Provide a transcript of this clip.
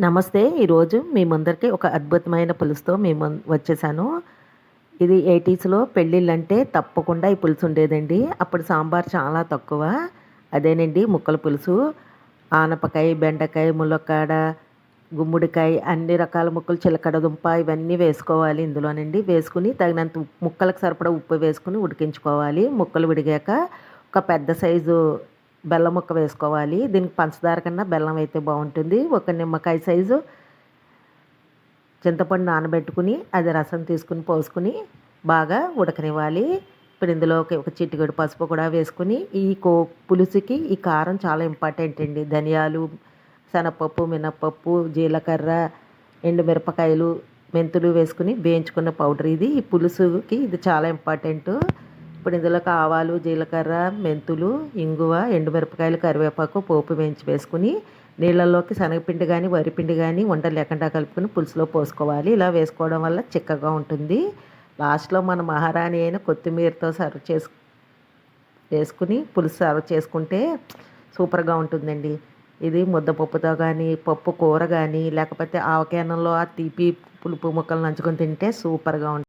నమస్తే. ఈరోజు మీ ముందరికి ఒక అద్భుతమైన పులుసుతో మీ వచ్చేసాను. ఇది ఎయిటీస్లో పెళ్ళిళ్ళంటే తప్పకుండా ఈ పులుసు ఉండేదండి. అప్పుడు సాంబార్ చాలా తక్కువ. అదేనండి ముక్కల పులుసు. ఆనపకాయ బెండకాయ ములక్కాడ గుమ్మడికాయ అన్ని రకాల ముక్కలు చిలకడ దుంప ఇవన్నీ వేసుకోవాలి ఇందులోనండి. వేసుకుని తగినంత ఉప్పు- ముక్కలకు సరిపడా ఉప్పు వేసుకుని ఉడికించుకోవాలి. ముక్కలు విడిగాక ఒక పెద్ద సైజు బెల్లం ముక్క వేసుకోవాలి. దీనికి పంచదార కన్నా బెల్లం అయితే బాగుంటుంది. ఒక నిమ్మకాయ సైజు చింతపండు నానబెట్టుకుని అది రసం తీసుకుని పోసుకుని బాగా ఉడకనివ్వాలి. ఇప్పుడు ఇందులోకి ఒక చిటికెడు పసుపు కూడా వేసుకుని ఈ కో పులుసుకి ఈ కారం చాలా ఇంపార్టెంట్ అండి. ధనియాలు శనగపప్పు మినప్పప్పు జీలకర్ర ఎండుమిరపకాయలు మెంతులు వేసుకుని వేయించుకున్న పౌడర్ ఇది. ఈ పులుసుకి ఇది చాలా ఇంపార్టెంట్ ఇప్పుడు ఇందులోకి ఆవాలు జీలకర్ర మెంతులు ఇంగువ ఎండుమిరపకాయలు కరివేపాకు పోపు వేయించి వేసుకుని నీళ్ళల్లోకి శనగపిండి కానీ వరిపిండి కానీ వంట లేకుండా కలుపుకొని పులుసులో పోసుకోవాలి. ఇలా వేసుకోవడం వల్ల చిక్కగా ఉంటుంది. లాస్ట్లో మన మహారాణి అయిన కొత్తిమీరతో సర్వ్ చేసు వేసుకుని పులుసు సర్వ్ చేసుకుంటే సూపర్గా ఉంటుందండి. ఇది ముద్దపప్పుతో కానీ పప్పు కూర కానీ లేకపోతే ఆవకాయనంలో ఆ తీపి పులుపు ముక్కలు నంచుకొని తింటే సూపర్గా ఉంటుంది